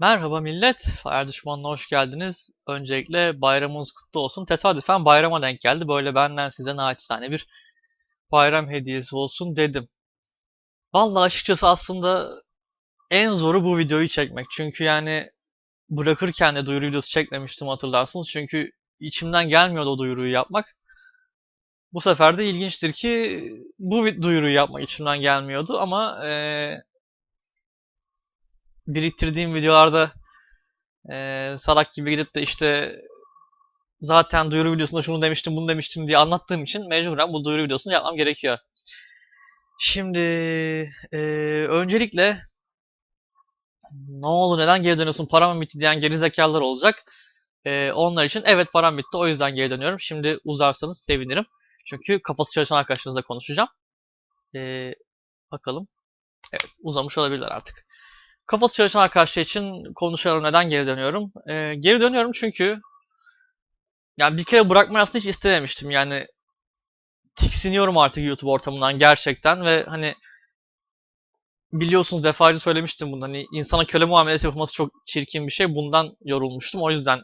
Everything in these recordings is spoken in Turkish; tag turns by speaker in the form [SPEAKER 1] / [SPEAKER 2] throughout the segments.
[SPEAKER 1] Merhaba millet, Fire Düşmanı'na hoş geldiniz. Öncelikle bayramınız kutlu olsun. Tesadüfen bayrama denk geldi. Böyle benden size naçizane bir bayram hediyesi olsun dedim. Vallahi açıkçası aslında en zoru bu videoyu çekmek. Çünkü yani bırakırken de duyuru videosu çekmemiştim hatırlarsınız. Çünkü içimden gelmiyordu o duyuruyu yapmak. Bu sefer de ilginçtir ki bu duyuruyu yapmak içimden gelmiyordu ama eee biriktirdiğim videolarda eee, salak gibi gidip de işte zaten duyuru videosunda şunu demiştim bunu demiştim diye anlattığım için mecburen bu duyuru videosunu yapmam gerekiyor. Şimdi eee, öncelikle ne oldu neden geri dönüyorsun param mı bitti diyen gerizekalılar olacak. Eee, onlar için evet param bitti o yüzden geri dönüyorum. Şimdi uzarsanız sevinirim. Çünkü kafası çalışan arkadaşlarınızla konuşacağım. Eee, bakalım. Evet uzamış olabilirler artık. Kafası çalışan arkadaşlar için konuşalım neden geri dönüyorum. Eee, geri dönüyorum çünkü yani bir kere bırakmayı aslında hiç istememiştim. Yani tiksiniyorum artık YouTube ortamından gerçekten ve hani biliyorsunuz defalarca söylemiştim bunu. Hani insana köle muamelesi yapılması çok çirkin bir şey. Bundan yorulmuştum. O yüzden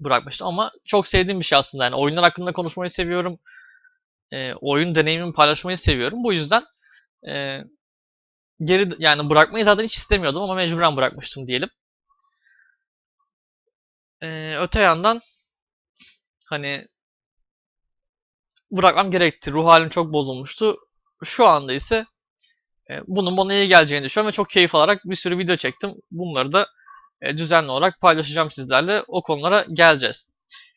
[SPEAKER 1] bırakmıştım ama çok sevdiğim bir şey aslında. Yani oyunlar hakkında konuşmayı seviyorum. Eee, oyun deneyimimi paylaşmayı seviyorum. Bu yüzden eee, geri yani bırakmayı zaten hiç istemiyordum ama mecburen bırakmıştım diyelim. Eee, öte yandan hani bırakmam gerekti. Ruh halim çok bozulmuştu. Şu anda ise e, bunun bana iyi geleceğini düşünüyorum ve çok keyif alarak bir sürü video çektim. Bunları da e, düzenli olarak paylaşacağım sizlerle. O konulara geleceğiz.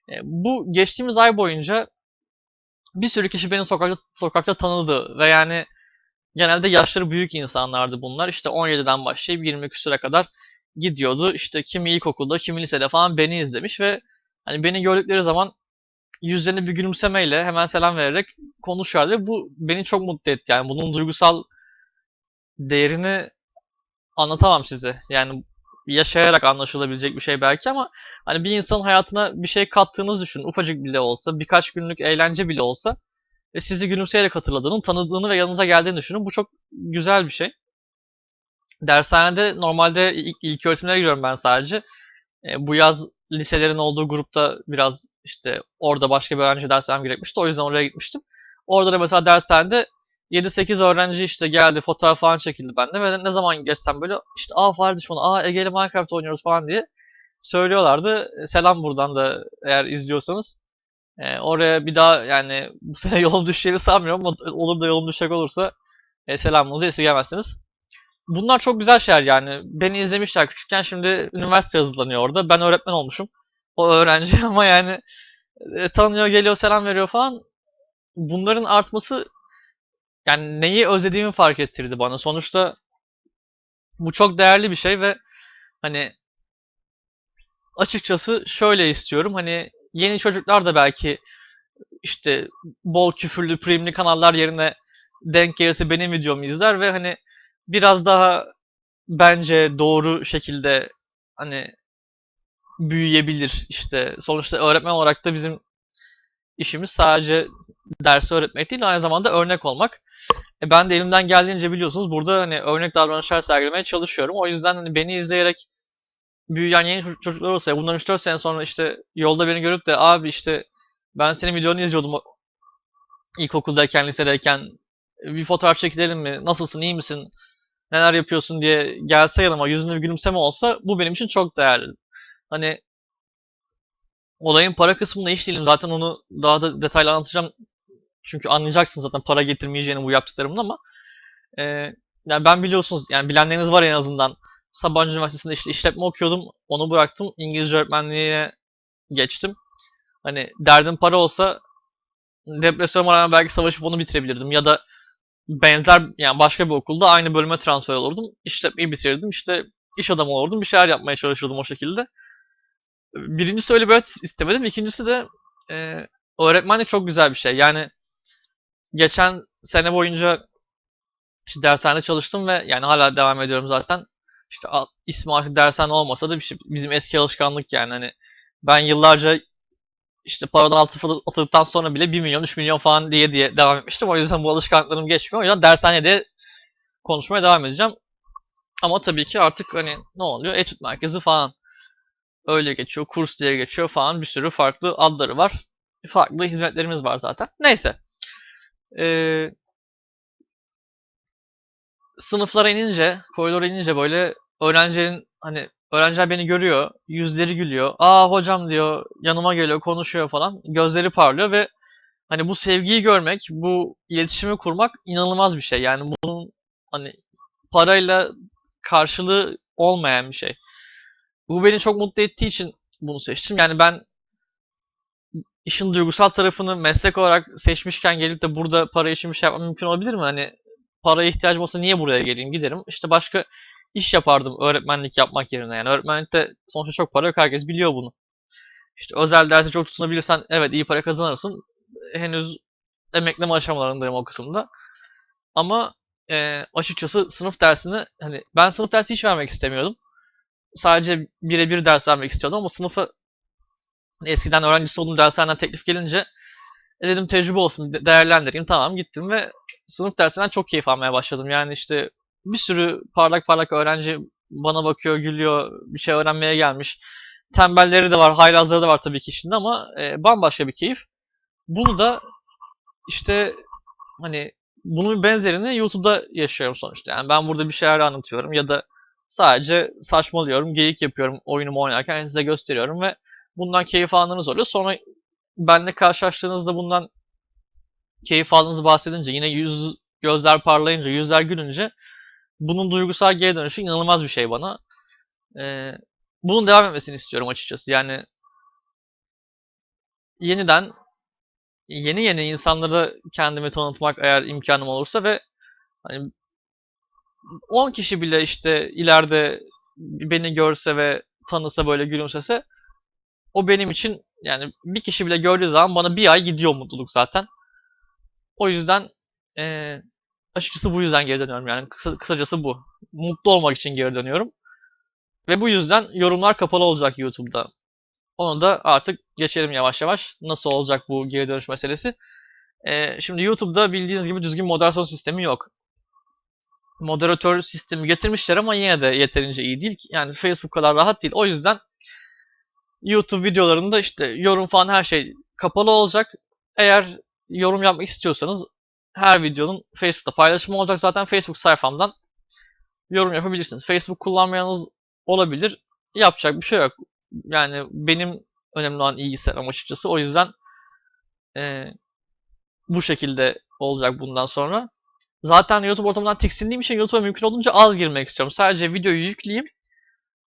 [SPEAKER 1] E, bu geçtiğimiz ay boyunca bir sürü kişi beni sokakta, sokakta tanıdı ve yani genelde yaşları büyük insanlardı bunlar. İşte 17'den başlayıp 20 küsüre kadar gidiyordu. İşte kimi ilkokulda, kimi lisede falan beni izlemiş ve hani beni gördükleri zaman yüzlerine bir gülümsemeyle hemen selam vererek konuşuyordu bu beni çok mutlu etti. Yani bunun duygusal değerini anlatamam size. Yani yaşayarak anlaşılabilecek bir şey belki ama hani bir insanın hayatına bir şey kattığınızı düşünün. Ufacık bile olsa, birkaç günlük eğlence bile olsa ve sizi gülümseyerek hatırladığını, tanıdığını ve yanınıza geldiğini düşünün. Bu çok güzel bir şey. Dershanede normalde ilk, ilk öğretimlere giriyorum ben sadece. E, bu yaz liselerin olduğu grupta biraz işte orada başka bir öğrenci dershanem gerekmişti. O yüzden oraya gitmiştim. Orada da mesela dershanede 7-8 öğrenci işte geldi fotoğraf falan çekildi bende ve ne zaman geçsem böyle işte aa Fardi şu an aa Ege'yle Minecraft oynuyoruz falan diye söylüyorlardı. E, Selam buradan da eğer izliyorsanız. E, oraya bir daha yani bu sene yolum düşeceğini sanmıyorum olur da yolum düşecek olursa e, selamınızı esirgemezsiniz. Bunlar çok güzel şeyler yani. Beni izlemişler küçükken şimdi üniversite hazırlanıyor orada. Ben öğretmen olmuşum. O öğrenci ama yani e, tanıyor, geliyor, selam veriyor falan. Bunların artması yani neyi özlediğimi fark ettirdi bana. Sonuçta bu çok değerli bir şey ve hani açıkçası şöyle istiyorum. Hani yeni çocuklar da belki işte bol küfürlü primli kanallar yerine denk gelirse benim videomu izler ve hani biraz daha bence doğru şekilde hani büyüyebilir işte. Sonuçta öğretmen olarak da bizim işimiz sadece dersi öğretmek değil aynı zamanda örnek olmak. E ben de elimden geldiğince biliyorsunuz burada hani örnek davranışlar sergilemeye çalışıyorum. O yüzden hani beni izleyerek büyüyen yeni çocuk- çocuklar olsa bundan 3-4 sene sonra işte yolda beni görüp de abi işte ben senin videonu izliyordum ilkokuldayken, lisedeyken bir fotoğraf çekilelim mi? Nasılsın, iyi misin? Neler yapıyorsun diye gelse yanıma yüzünde bir gülümseme olsa bu benim için çok değerli. Hani olayın para kısmında hiç değilim. Zaten onu daha da detaylı anlatacağım. Çünkü anlayacaksın zaten para getirmeyeceğini bu yaptıklarımın ama e, yani ben biliyorsunuz yani bilenleriniz var en azından. Sabancı Üniversitesi'nde işte işletme okuyordum. Onu bıraktım. İngilizce öğretmenliğe geçtim. Hani derdim para olsa depresyonuma rağmen belki savaşıp onu bitirebilirdim. Ya da benzer yani başka bir okulda aynı bölüme transfer olurdum. İşletmeyi bitirdim. İşte iş adamı olurdum. Bir şeyler yapmaya çalışırdım o şekilde. Birincisi öyle hayat istemedim. İkincisi de e, öğretmenlik çok güzel bir şey. Yani geçen sene boyunca işte dershanede çalıştım ve yani hala devam ediyorum zaten. İşte ismi artık dershane olmasa da bir şey- bizim eski alışkanlık yani hani ben yıllarca işte paradan altı sıfır atıldıktan sonra bile 1 milyon 3 milyon falan diye diye devam etmiştim. O yüzden bu alışkanlıklarım geçmiyor. O yüzden dershanede konuşmaya devam edeceğim. Ama tabii ki artık hani ne oluyor? Etüt merkezi falan öyle geçiyor. Kurs diye geçiyor falan. Bir sürü farklı adları var. Farklı hizmetlerimiz var zaten. Neyse. Ee, sınıflara inince, koridora inince böyle öğrencilerin hani öğrenciler beni görüyor, yüzleri gülüyor. Aa hocam diyor, yanıma geliyor, konuşuyor falan. Gözleri parlıyor ve hani bu sevgiyi görmek, bu iletişimi kurmak inanılmaz bir şey. Yani bunun hani parayla karşılığı olmayan bir şey. Bu beni çok mutlu ettiği için bunu seçtim. Yani ben işin duygusal tarafını meslek olarak seçmişken gelip de burada para için bir şey yapmam mümkün olabilir mi? Hani paraya ihtiyacım olsa niye buraya geleyim giderim. İşte başka iş yapardım öğretmenlik yapmak yerine. Yani öğretmenlikte sonuçta çok para yok. Herkes biliyor bunu. İşte özel derse çok tutunabilirsen evet iyi para kazanırsın. Henüz emekleme aşamalarındayım o kısımda. Ama e, açıkçası sınıf dersini hani ben sınıf dersi hiç vermek istemiyordum. Sadece birebir ders vermek istiyordum ama sınıfa eskiden öğrencisi olduğum derslerden teklif gelince e dedim tecrübe olsun de- değerlendireyim. Tamam gittim ve sınıf dersinden çok keyif almaya başladım. Yani işte bir sürü parlak parlak öğrenci bana bakıyor, gülüyor, bir şey öğrenmeye gelmiş. Tembelleri de var, haylazları da var tabii ki içinde ama e, bambaşka bir keyif. Bunu da işte hani bunun benzerini YouTube'da yaşıyorum sonuçta. Yani ben burada bir şeyler anlatıyorum ya da sadece saçmalıyorum, geyik yapıyorum oyunumu oynarken size gösteriyorum ve bundan keyif aldığınız oluyor. Sonra benle karşılaştığınızda bundan keyif aldığınızı bahsedince yine yüz gözler parlayınca, yüzler gülünce bunun duygusal geri dönüşü inanılmaz bir şey bana. Ee, bunun devam etmesini istiyorum açıkçası. Yani yeniden yeni yeni insanlara kendimi tanıtmak eğer imkanım olursa ve hani 10 kişi bile işte ileride beni görse ve tanısa böyle gülümsese o benim için yani bir kişi bile gördüğü zaman bana bir ay gidiyor mutluluk zaten. O yüzden eee, açıkçası bu yüzden geri dönüyorum yani kısa, kısacası bu. Mutlu olmak için geri dönüyorum. Ve bu yüzden yorumlar kapalı olacak YouTube'da. Onu da artık geçelim yavaş yavaş. Nasıl olacak bu geri dönüş meselesi? Eee, şimdi YouTube'da bildiğiniz gibi düzgün moderasyon sistemi yok. Moderatör sistemi getirmişler ama yine de yeterince iyi değil. Yani Facebook kadar rahat değil. O yüzden YouTube videolarında işte yorum falan her şey kapalı olacak. Eğer yorum yapmak istiyorsanız her videonun Facebook'ta paylaşımı olacak. Zaten Facebook sayfamdan yorum yapabilirsiniz. Facebook kullanmayanınız olabilir. Yapacak bir şey yok. Yani benim önemli olan iyi hissetmem açıkçası. O yüzden eee, bu şekilde olacak bundan sonra. Zaten YouTube ortamından tiksindiğim için YouTube'a mümkün olduğunca az girmek istiyorum. Sadece videoyu yükleyeyim,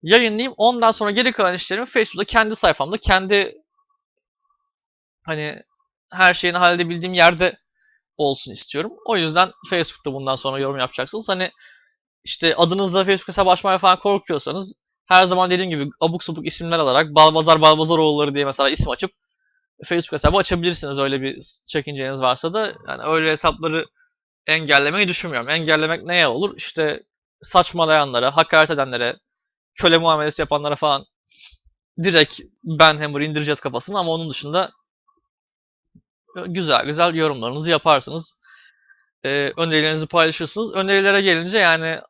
[SPEAKER 1] yayınlayayım. Ondan sonra geri kalan işlerimi Facebook'ta kendi sayfamda, kendi hani her şeyini halledebildiğim yerde olsun istiyorum. O yüzden Facebook'ta bundan sonra yorum yapacaksınız. Hani işte adınızla Facebook hesabı açmaya falan korkuyorsanız her zaman dediğim gibi abuk sabuk isimler alarak Balbazar Balbazaroğulları diye mesela isim açıp Facebook hesabı açabilirsiniz öyle bir çekinceniz varsa da. Yani öyle hesapları engellemeyi düşünmüyorum. Engellemek neye olur? İşte saçmalayanlara, hakaret edenlere, köle muamelesi yapanlara falan direkt Ben Hammer indireceğiz kafasını ama onun dışında güzel güzel yorumlarınızı yaparsınız. Ee, önerilerinizi paylaşırsınız. Önerilere gelince yani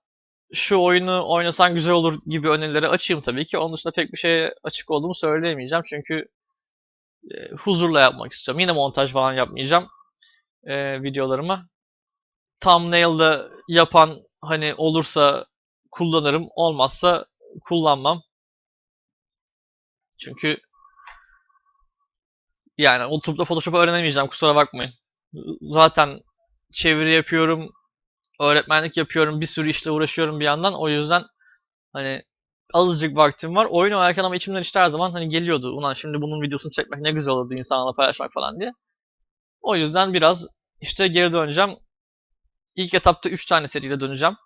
[SPEAKER 1] şu oyunu oynasan güzel olur gibi önerileri açayım tabii ki. Onun dışında pek bir şeye açık olduğumu söyleyemeyeceğim. Çünkü e, huzurla yapmak istiyorum. Yine montaj falan yapmayacağım e, videolarıma. Thumbnail'da yapan hani olursa kullanırım. Olmazsa kullanmam. Çünkü yani oturup da Photoshop öğrenemeyeceğim kusura bakmayın. Zaten çeviri yapıyorum, öğretmenlik yapıyorum, bir sürü işle uğraşıyorum bir yandan. O yüzden hani azıcık vaktim var. Oyun oynarken ama içimden işte her zaman hani geliyordu. Ulan şimdi bunun videosunu çekmek ne güzel olurdu insanlarla paylaşmak falan diye. O yüzden biraz işte geri döneceğim. İlk etapta 3 tane seriyle döneceğim.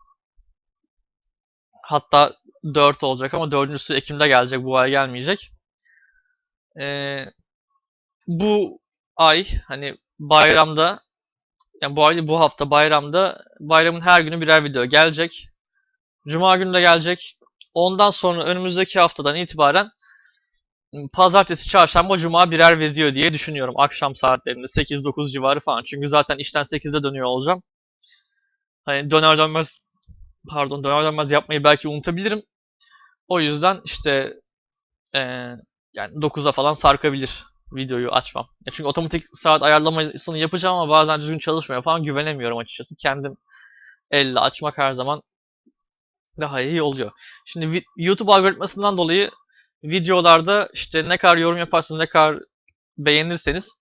[SPEAKER 1] Hatta 4 olacak ama dördüncüsü Ekim'de gelecek. Bu ay gelmeyecek. Ee, bu ay hani bayramda yani bu ay bu hafta bayramda bayramın her günü birer video gelecek. Cuma günü de gelecek. Ondan sonra önümüzdeki haftadan itibaren pazartesi, çarşamba, cuma birer video diye düşünüyorum. Akşam saatlerinde 8-9 civarı falan. Çünkü zaten işten 8'de dönüyor olacağım. Hani döner dönmez pardon döner dönmez yapmayı belki unutabilirim. O yüzden işte eee, yani 9'a falan sarkabilir videoyu açmam. Ya çünkü otomatik saat ayarlamasını yapacağım ama bazen düzgün çalışmıyor falan güvenemiyorum açıkçası. Kendim elle açmak her zaman daha iyi oluyor. Şimdi YouTube algoritmasından dolayı videolarda işte ne kadar yorum yaparsanız ne kadar beğenirseniz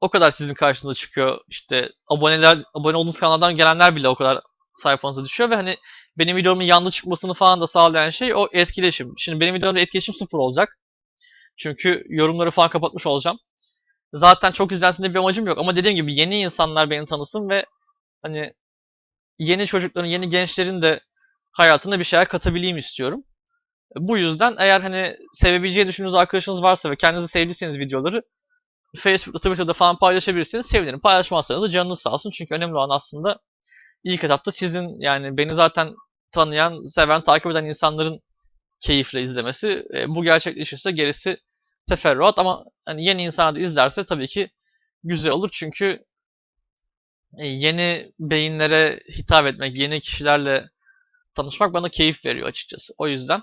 [SPEAKER 1] o kadar sizin karşınıza çıkıyor. İşte aboneler, abone olduğunuz kanaldan gelenler bile o kadar sayfanıza düşüyor ve hani benim videomun yanlış çıkmasını falan da sağlayan şey o etkileşim. Şimdi benim videomda etkileşim sıfır olacak. Çünkü yorumları falan kapatmış olacağım. Zaten çok izlensin diye bir amacım yok ama dediğim gibi yeni insanlar beni tanısın ve hani yeni çocukların, yeni gençlerin de hayatına bir şeyler katabileyim istiyorum. Bu yüzden eğer hani sevebileceği düşündüğünüz arkadaşınız varsa ve kendinizi sevdiyseniz videoları Facebook'ta, Twitter'da falan paylaşabilirsiniz. Sevinirim. Paylaşmazsanız da canınız sağ olsun. Çünkü önemli olan aslında ilk etapta sizin yani beni zaten tanıyan, seven, takip eden insanların keyifle izlemesi. E, bu gerçekleşirse gerisi teferruat ama hani yeni insanlar da izlerse tabii ki güzel olur. Çünkü e, yeni beyinlere hitap etmek, yeni kişilerle tanışmak bana keyif veriyor açıkçası. O yüzden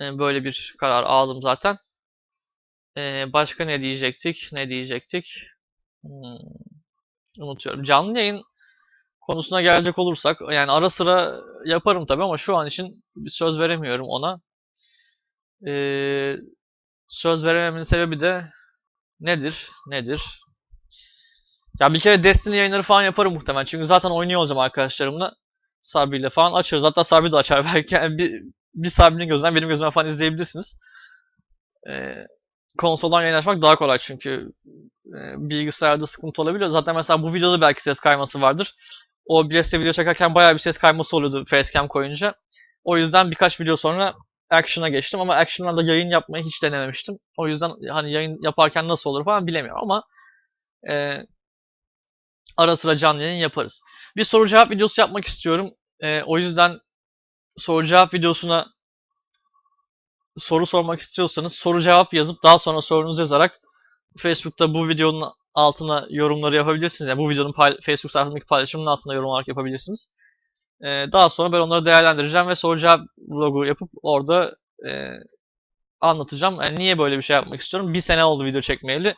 [SPEAKER 1] e, böyle bir karar aldım zaten. E, başka ne diyecektik? Ne diyecektik? Hmm, unutuyorum. Canlı yayın konusuna gelecek olursak yani ara sıra yaparım tabii ama şu an için söz veremiyorum ona. E, söz verememenin sebebi de nedir? Nedir? Ya bir kere Destiny yayınları falan yaparım muhtemelen. Çünkü zaten oynuyor olacağım arkadaşlarımla. Sabri ile falan açarız. Hatta Sabri de açar belki. Yani bir, bir Sabri'nin gözünden benim gözümden falan izleyebilirsiniz. Ee, konsoldan yayın açmak daha kolay çünkü e, bilgisayarda sıkıntı olabiliyor. Zaten mesela bu videoda belki ses kayması vardır. O Blast'te video çekerken bayağı bir ses kayması oluyordu facecam koyunca. O yüzden birkaç video sonra Action'a geçtim ama Action'dan yayın yapmayı hiç denememiştim. O yüzden hani yayın yaparken nasıl olur falan bilemiyorum ama e, ara sıra canlı yayın yaparız. Bir soru cevap videosu yapmak istiyorum. E, o yüzden soru cevap videosuna soru sormak istiyorsanız soru cevap yazıp daha sonra sorunuzu yazarak Facebook'ta bu videonun altına yorumları yapabilirsiniz. Yani bu videonun pay- Facebook sayfamdaki paylaşımının altına yorum olarak yapabilirsiniz. Ee, daha sonra ben onları değerlendireceğim ve soru cevap vlogu yapıp orada e, anlatacağım. Yani niye böyle bir şey yapmak istiyorum? Bir sene oldu video çekmeyeli.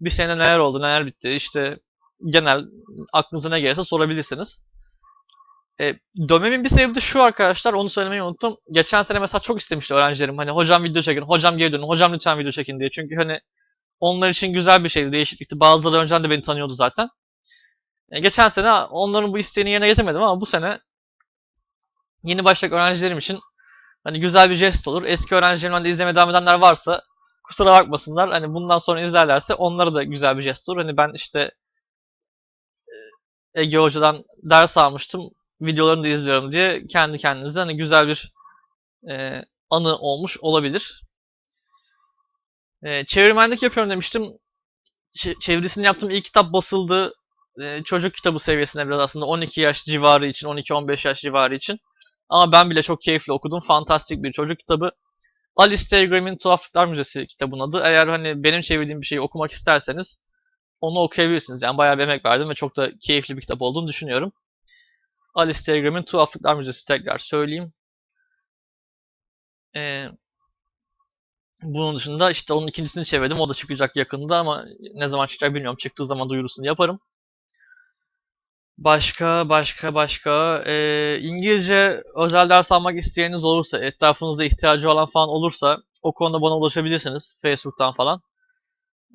[SPEAKER 1] Bir sene neler oldu, neler bitti. İşte genel aklınıza ne gelirse sorabilirsiniz. E, dönmemin bir sebebi de şu arkadaşlar, onu söylemeyi unuttum. Geçen sene mesela çok istemişti öğrencilerim hani hocam video çekin, hocam geri dönün, hocam lütfen video çekin diye. Çünkü hani onlar için güzel bir şeydi, değişiklikti. Bazıları önceden de beni tanıyordu zaten. E, geçen sene onların bu isteğini yerine getirmedim ama bu sene yeni başlayacak öğrencilerim için hani güzel bir jest olur. Eski öğrencilerimden de izlemeye devam edenler varsa kusura bakmasınlar. Hani bundan sonra izlerlerse onlara da güzel bir jest olur. Hani ben işte e, Ege Hoca'dan ders almıştım. Videolarını da izliyorum diye kendi kendinize hani güzel bir e, anı olmuş olabilir. E, çevirmenlik yapıyorum demiştim. Ç- çevirisini yaptığım ilk kitap basıldı. E, çocuk kitabı seviyesinde biraz aslında 12 yaş civarı için, 12-15 yaş civarı için. Ama ben bile çok keyifli okudum. Fantastik bir çocuk kitabı. Alistair Graham'in Tuhaflıklar Müzesi kitabın adı. Eğer hani benim çevirdiğim bir şeyi okumak isterseniz onu okuyabilirsiniz. Yani bayağı bir emek verdim ve çok da keyifli bir kitap olduğunu düşünüyorum. Alistair Graham'in Tuhaflıklar Müzesi tekrar söyleyeyim. Ee, bunun dışında işte onun ikincisini çevirdim. O da çıkacak yakında ama ne zaman çıkacak bilmiyorum. Çıktığı zaman duyurusunu yaparım. Başka, başka, başka. Ee, İngilizce özel ders almak isteyeniniz olursa, etrafınızda ihtiyacı olan falan olursa o konuda bana ulaşabilirsiniz. Facebook'tan falan.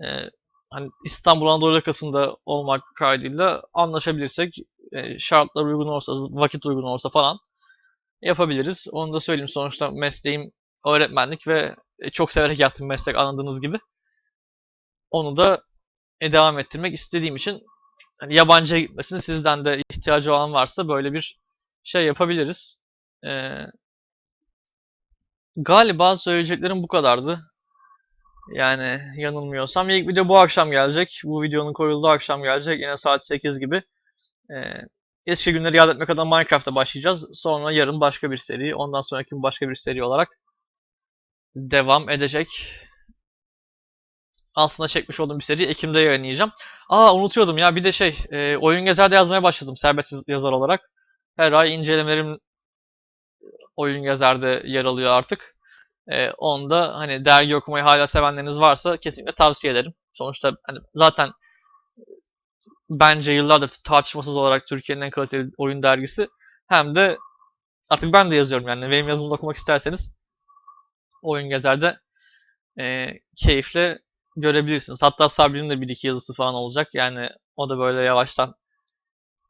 [SPEAKER 1] Ee, hani İstanbul Anadolu yakasında olmak kaydıyla anlaşabilirsek, e, şartlar uygun olursa, vakit uygun olursa falan yapabiliriz. Onu da söyleyeyim. Sonuçta mesleğim öğretmenlik ve e, çok severek yaptığım meslek anladığınız gibi. Onu da e, devam ettirmek istediğim için hani yabancıya gitmesin sizden de ihtiyacı olan varsa böyle bir şey yapabiliriz. Ee, galiba söyleyeceklerim bu kadardı. Yani yanılmıyorsam ilk video bu akşam gelecek. Bu videonun koyulduğu akşam gelecek. Yine saat 8 gibi. Ee, eski günleri yad etmek adına Minecraft'ta başlayacağız. Sonra yarın başka bir seri. Ondan sonraki başka bir seri olarak devam edecek. Aslında çekmiş olduğum bir seri Ekim'de yayınlayacağım. Aa unutuyordum ya bir de şey e, oyun gezerde yazmaya başladım serbest yazar olarak. Her ay incelemelerim Oyun Gezer'de yer alıyor artık. Ee, onu da hani dergi okumayı hala sevenleriniz varsa kesinlikle tavsiye ederim. Sonuçta hani zaten bence yıllardır tartışmasız olarak Türkiye'nin en kaliteli oyun dergisi. Hem de artık ben de yazıyorum yani. Benim yazımı okumak isterseniz Oyun Gezer'de e, keyifle görebilirsiniz. Hatta Sabri'nin de bir iki yazısı falan olacak. Yani o da böyle yavaştan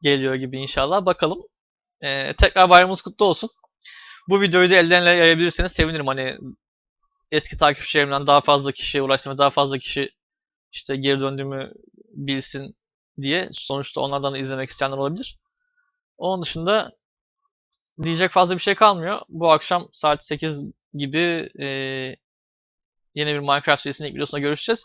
[SPEAKER 1] geliyor gibi inşallah. Bakalım. E, tekrar bayramınız kutlu olsun. Bu videoyu da elden ele yayabilirseniz sevinirim. Hani eski takipçilerimden daha fazla kişiye ulaşsın ve daha fazla kişi işte geri döndüğümü bilsin diye. Sonuçta onlardan da izlemek isteyenler olabilir. Onun dışında diyecek fazla bir şey kalmıyor. Bu akşam saat 8 gibi e, yeni bir Minecraft serisinin ilk videosunda görüşeceğiz.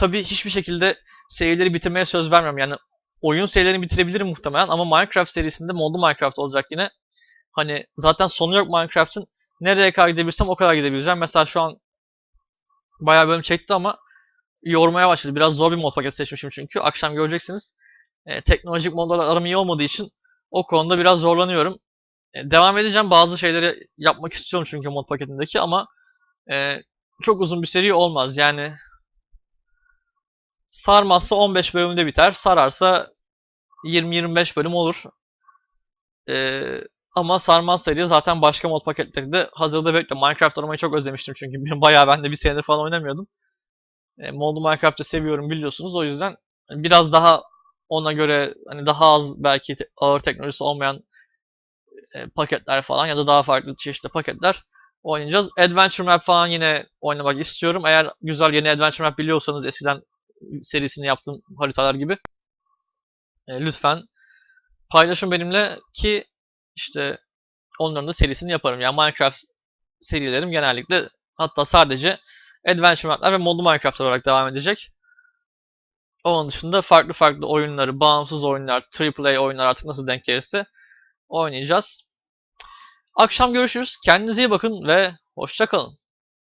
[SPEAKER 1] Tabii hiçbir şekilde serileri bitirmeye söz vermiyorum. Yani oyun serilerini bitirebilirim muhtemelen ama Minecraft serisinde modlu Minecraft olacak yine. Hani zaten sonu yok Minecraft'ın. Nereye kadar gidebilirsem o kadar gidebileceğim. Mesela şu an bayağı bölüm çekti ama yormaya başladı. Biraz zor bir mod paketi seçmişim çünkü. Akşam göreceksiniz. E, teknolojik modlarla aram iyi olmadığı için o konuda biraz zorlanıyorum. E, devam edeceğim. Bazı şeyleri yapmak istiyorum çünkü mod paketindeki ama e, çok uzun bir seri olmaz. Yani sarmazsa 15 bölümde biter. Sararsa 20-25 bölüm olur. E, ama sarmaz seri zaten başka mod paketleri de hazırda bekliyor. Minecraft oynamayı çok özlemiştim çünkü bayağı ben de bir senedir falan oynamıyordum. E, modlu Minecraft'ı seviyorum biliyorsunuz. O yüzden biraz daha ona göre hani daha az belki te- ağır teknolojisi olmayan e, paketler falan ya da daha farklı çeşitli paketler oynayacağız. Adventure Map falan yine oynamak istiyorum. Eğer güzel yeni Adventure Map biliyorsanız eskiden serisini yaptığım haritalar gibi e, lütfen paylaşın benimle ki işte onların da serisini yaparım. Yani Minecraft serilerim genellikle hatta sadece Adventure Map'ler ve modlu Minecraft olarak devam edecek. Onun dışında farklı farklı oyunları, bağımsız oyunlar, AAA oyunlar artık nasıl denk gelirse oynayacağız. Akşam görüşürüz. Kendinize iyi bakın ve hoşça kalın.